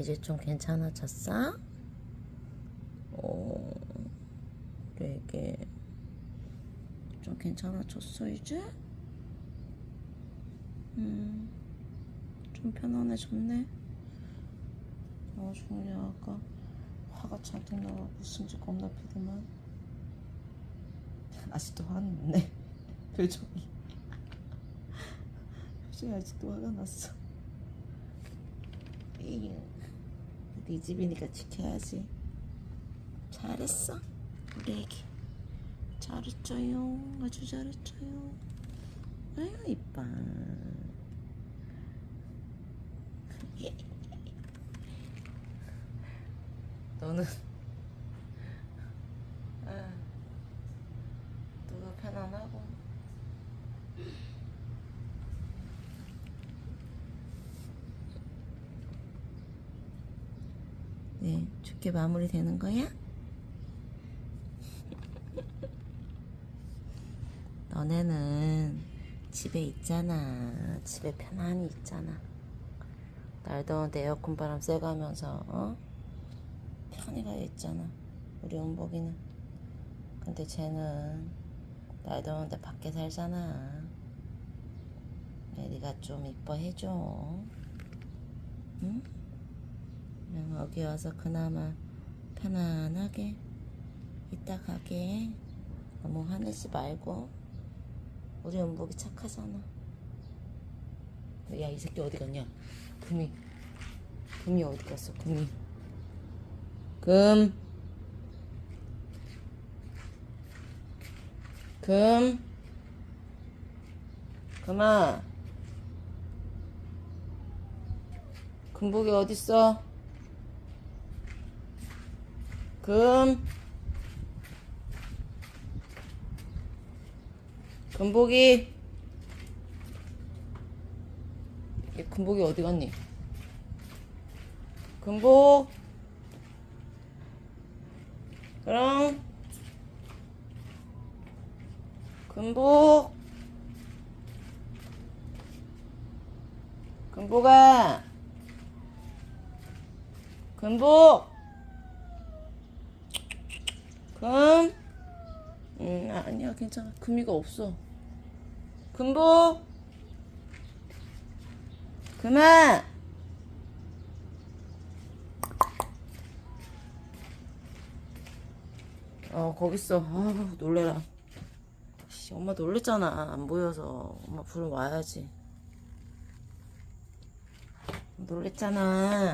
이제 좀 괜찮아졌어? 어, 되게 좀 괜찮아졌어 이제? 음, 좀 편안해졌네. 어, 중이 아까 화가 잔뜩 나고 웃음지 겁나 피더만. 아직도 화는 있네. 표정이. 표정이 아직도 화가 났어. 에휴, 네 집이니까 지켜야지. 잘했어, 우리 애기. 잘했죠요. 아주 잘했죠요. 아유 이뻐. 너는 아, 너도 편안하고. 네, 좋게 마무리되는 거야? 너네는 집에 있잖아. 집에 편안히 있잖아. 날 더운데 에어컨 바람 쐬고 하면서, 어? 편히 가 있잖아. 우리 은복이는. 근데 쟤는 날 더운데 밖에 살잖아. 네, 네가 좀 이뻐해줘. 응? 여기 와서 그나마 편안하게 이따 가게. 너무 화내지 말고. 우리 은복이 착하잖아. 야, 이 새끼 어디 갔냐? 금이. 금이 어디 갔어, 금이. 금. 금. 금아. 금복이 어딨어? 금. 금복이. 얘 금복이 어디 갔니? 금복. 그럼. 금복. 금복아. 금복. 금. 음, 아니야, 괜찮아. 금이가 없어. 금복. 그만. 어, 거기 있어. 아, 놀래라. 씨, 엄마 놀랬잖아. 안 보여서. 엄마 부르 와야지. 놀랬잖아.